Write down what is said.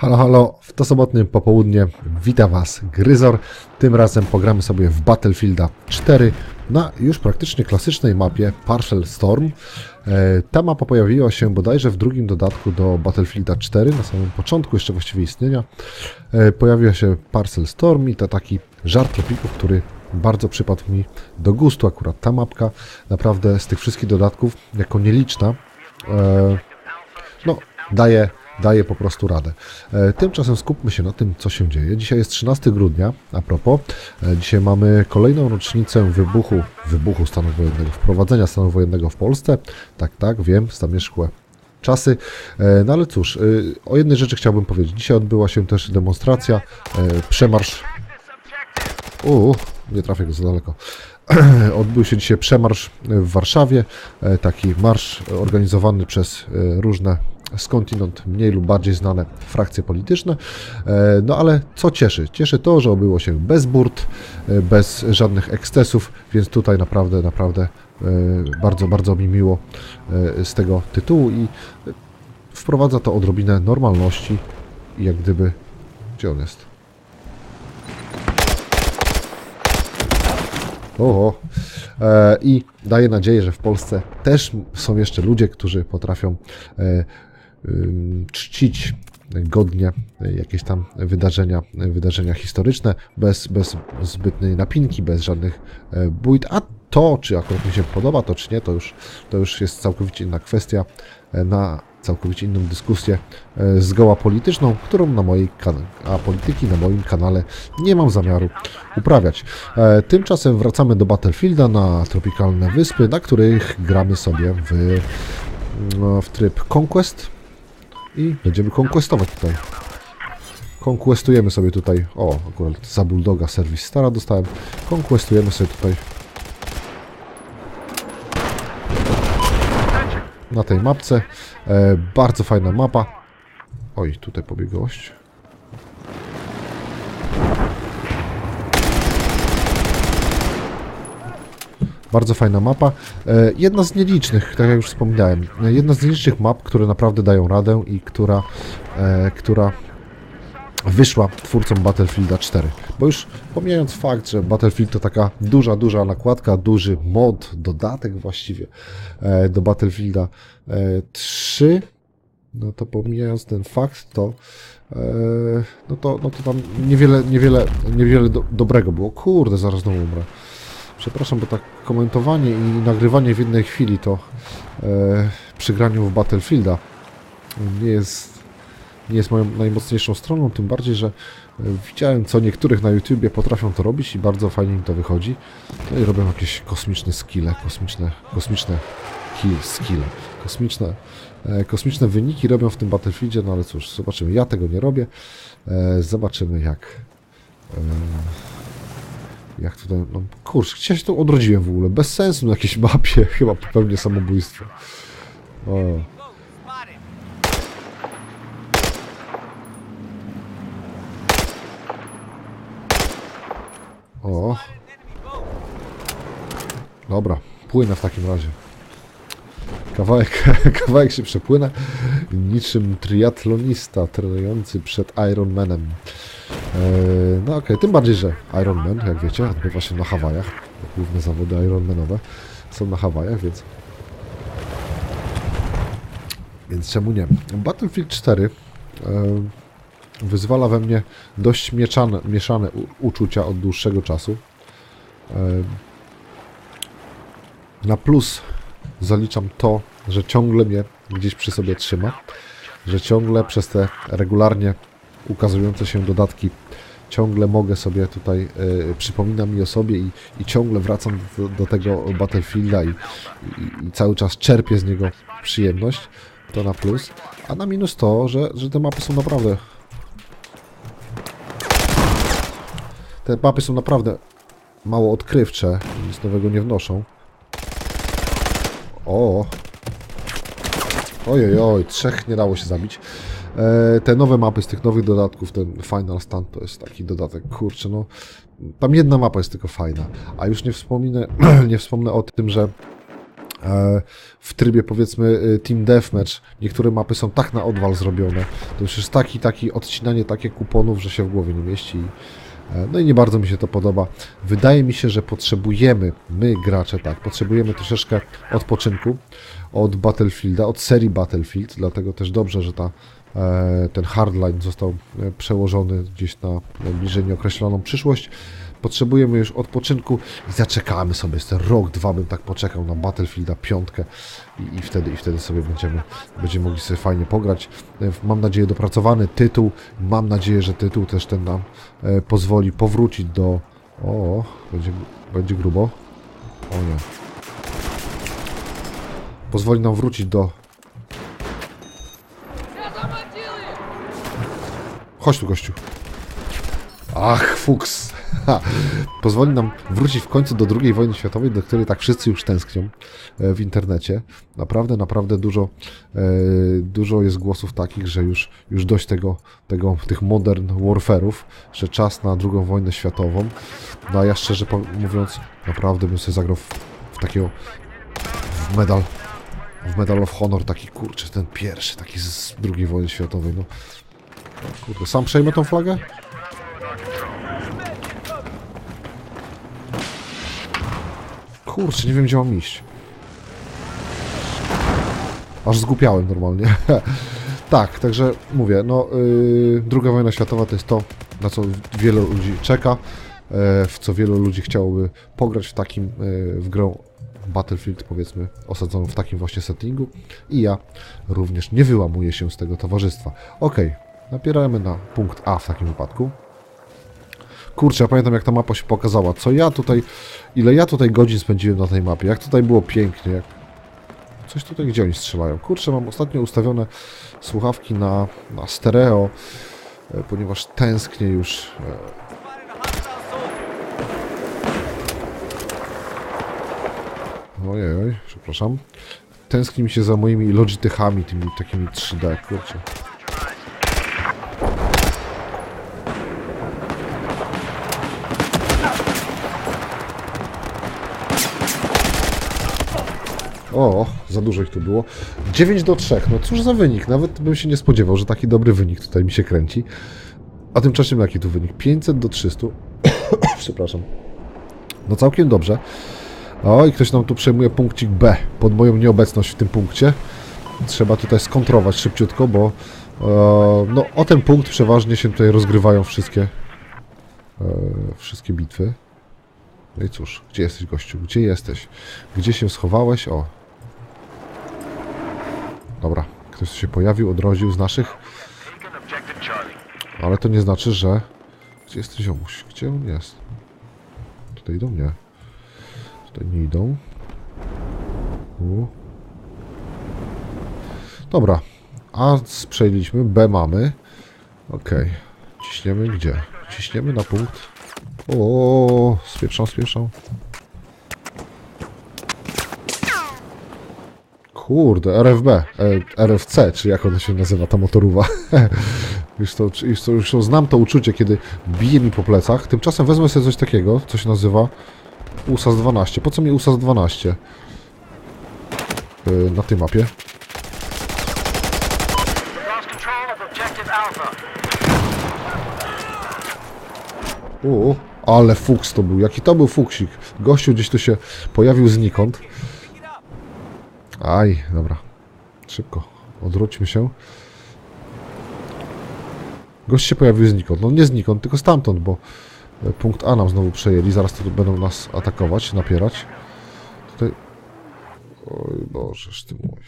Halo, halo, w to sobotnie popołudnie wita Was Gryzor. Tym razem pogramy sobie w Battlefielda 4 na już praktycznie klasycznej mapie Parcel Storm. E, Ta mapa pojawiła się bodajże w drugim dodatku do Battlefielda 4, na samym początku jeszcze właściwie istnienia. E, Pojawiła się Parcel Storm i to taki żart tropików, który bardzo przypadł mi do gustu akurat ta mapka. Naprawdę z tych wszystkich dodatków, jako nieliczna, e, no, daje, daje po prostu radę. E, Tymczasem skupmy się na tym, co się dzieje. Dzisiaj jest 13 grudnia, a propos. E, Dzisiaj mamy kolejną rocznicę wybuchu, wybuchu stanu wojennego, wprowadzenia stanu wojennego w Polsce. Tak, tak, wiem, zamieszkłe czasy. E, No ale cóż, o jednej rzeczy chciałbym powiedzieć. Dzisiaj odbyła się też demonstracja, przemarsz Uuu, nie trafię go za daleko. Odbył się dzisiaj przemarsz w Warszawie. Taki marsz organizowany przez różne skądinąd mniej lub bardziej znane frakcje polityczne. E, No ale co cieszy? Cieszy to, że obyło się bez burt, e, bez żadnych ekscesów, więc tutaj naprawdę, naprawdę e, bardzo, bardzo mi miło z tego tytułu i wprowadza to odrobinę normalności i jak gdyby... Gdzie on jest? Oho. I daję nadzieję, że w Polsce też są jeszcze ludzie, którzy potrafią czcić godnie jakieś tam wydarzenia, wydarzenia historyczne, bez, bez zbytnej napinki, bez żadnych e, bójt. A to, czy akurat mi się podoba, to czy nie, to już, to już jest całkowicie inna kwestia. E, Na całkowicie inną dyskusję e, zgoła polityczną, którą na mojej a polityki na moim kanale nie mam zamiaru uprawiać. Tymczasem wracamy do Battlefielda na tropikalne wyspy, na których gramy sobie w, no, w tryb Conquest i będziemy konkuestować tutaj. Konkuestujemy sobie tutaj, o akurat za Bulldoga serwis stara dostałem, konkuestujemy sobie tutaj na tej mapce. E, bardzo fajna mapa. Oj, tutaj pobiegł gość. Bardzo fajna mapa. E, Jedna z nielicznych, tak jak już wspomniałem, e, jedna z nielicznych map, które naprawdę dają radę i która, e, która wyszła twórcom Battlefielda 4. Bo już pomijając fakt, że Battlefield to taka duża, duża nakładka, duży mod, dodatek właściwie do Battlefielda e, 3, no to pomijając ten fakt, to no to, no to tam niewiele, niewiele, niewiele do, dobrego było. Kurde, zaraz znowu umrę. Przepraszam, bo tak komentowanie i nagrywanie w jednej chwili to e, przy graniu w Battlefielda nie jest, nie jest moją najmocniejszą stroną, tym bardziej, że e, widziałem co niektórych na YouTubie potrafią to robić i bardzo fajnie im to wychodzi. No i robią jakieś kosmiczne skille, kosmiczne, kosmiczne kill, skille, kosmiczne, e, kosmiczne wyniki robią w tym Battlefieldzie, no ale cóż, zobaczymy. Ja tego nie robię. E, zobaczymy jak... E, jak tutaj, no kurczę, gdzie się odrodziłem w ogóle? Bez sensu na jakiejś mapie, chyba popełnię samobójstwo. O. O. Dobra, płynę w takim razie. Kawałek, kawałek się przepłynę, niczym triatlonista trenujący przed Ironmanem. Eee, no okej, tym bardziej, że Ironman, jak wiecie, odbywa się na Hawajach. Główne zawody Ironmanowe są na Hawajach, więc... Więc czemu nie? Battlefield 4 e, wyzwala we mnie dość mieszane, mieszane uczucia od dłuższego czasu. E, na plus zaliczam to, że ciągle mnie gdzieś przy sobie trzyma, że ciągle przez te regularnie ukazujące się dodatki ciągle mogę sobie tutaj, y, przypomina mi o sobie i, i ciągle wracam do, do tego Battlefielda i, i, i cały czas czerpię z niego przyjemność, to na plus, a na minus to, że, że te mapy są naprawdę te mapy są naprawdę mało odkrywcze, nic nowego nie wnoszą. O! Ojej, oj, trzech nie dało się zabić. E, te nowe mapy z tych nowych dodatków, ten Final Stand to jest taki dodatek, kurczę, no. Tam jedna mapa jest tylko fajna, a już nie wspominę, nie wspomnę o tym, że e, w trybie powiedzmy e, Team Deathmatch. Niektóre mapy są tak na odwal zrobione. To już jest taki, taki odcinanie takie kuponów, że się w głowie nie mieści. No i nie bardzo mi się to podoba. Wydaje mi się, że potrzebujemy, my gracze tak, potrzebujemy troszeczkę odpoczynku od Battlefielda, od serii Battlefield, dlatego też dobrze, że ta, ten hardline został e, przełożony gdzieś na najbliżej nieokreśloną przyszłość. Potrzebujemy już odpoczynku i zaczekamy sobie, ten rok, dwa bym tak poczekał na Battlefielda piątkę i, i, wtedy, i wtedy sobie będziemy, będziemy mogli sobie fajnie pograć. E, Mam nadzieję dopracowany tytuł, mam nadzieję, że tytuł też ten nam e, pozwoli powrócić do... O, będzie, będzie grubo. O nie. Pozwoli nam wrócić do... Chodź tu, gościu. Ach, fuks. Ha. Pozwoli nam wrócić w końcu do II wojny światowej, do której tak wszyscy już tęsknią e, w internecie. Naprawdę, naprawdę dużo, e, dużo jest głosów takich, że już, już dość tego, tego, tych modern warfare'ów, że czas na II wojnę światową. No a ja szczerze mówiąc, naprawdę bym sobie zagrał w, w takiego w medal w Medal of Honor taki kurczę, ten pierwszy, taki z II wojny światowej, no. Kurde, sam przejmę tą flagę? Kurczę, nie wiem gdzie mam iść. Aż zgupiałem normalnie. tak, także mówię, no yy, druga wojna światowa to jest to, na co wielu ludzi czeka, e, w co wielu ludzi chciałoby pograć w takim, e, w grę Battlefield powiedzmy osadzoną w takim właśnie settingu i ja również nie wyłamuję się z tego towarzystwa. Ok, napieramy na punkt A w takim wypadku. Kurczę, ja pamiętam jak ta mapa się pokazała, co ja tutaj, ile ja tutaj godzin spędziłem na tej mapie, jak tutaj było pięknie, jak... Coś tutaj, gdzie oni strzelają? Kurczę, mam ostatnio ustawione słuchawki na, na stereo, e, ponieważ tęsknię już e, Ojej, oj, przepraszam. Tęskni mi się za moimi Logitechami, tymi takimi 3D, kurczę. O, za dużo ich tu było. 9 do 3, no cóż za wynik. Nawet bym się nie spodziewał, że taki dobry wynik tutaj mi się kręci. A tymczasem jaki tu wynik? 500 do 300. Przepraszam. No całkiem dobrze. O, i ktoś nam tu przejmuje punkcik B pod moją nieobecność w tym punkcie. Trzeba tutaj skontrować szybciutko, bo e, no, o ten punkt przeważnie się tutaj rozgrywają wszystkie e, wszystkie bitwy. No i cóż, gdzie jesteś gościu? Gdzie jesteś? Gdzie się schowałeś? O. Dobra, ktoś się pojawił, odrodził z naszych. Ale to nie znaczy, że... Gdzie jest ziomuś? Gdzie on jest? Tutaj idą? Nie. Tutaj nie idą. U. Dobra. A przejęliśmy. B mamy. Okej. Ciśniemy gdzie? Ciśniemy na punkt. O, spieprzam, spieprzam. Kurde, RFB, e, RFC, czy jak ona się nazywa, ta motorówa. już, to, już, to, już to znam to uczucie, kiedy bije mi po plecach. Tymczasem wezmę sobie coś takiego, co się nazywa USAS 12. Po co mi USAS 12? Yy, na tej mapie. Lost control of objective Alpha. U, ale fuks to był. Jaki to był fuksik. Gościu gdzieś tu się pojawił znikąd. Aj, dobra. Szybko. Odwróćmy się. Gość się pojawił znikąd. No nie znikąd, tylko stamtąd, bo e, punkt A nam znowu przejęli. Zaraz tu będą nas atakować, napierać. Tutaj... Oj Bożeż ty mój.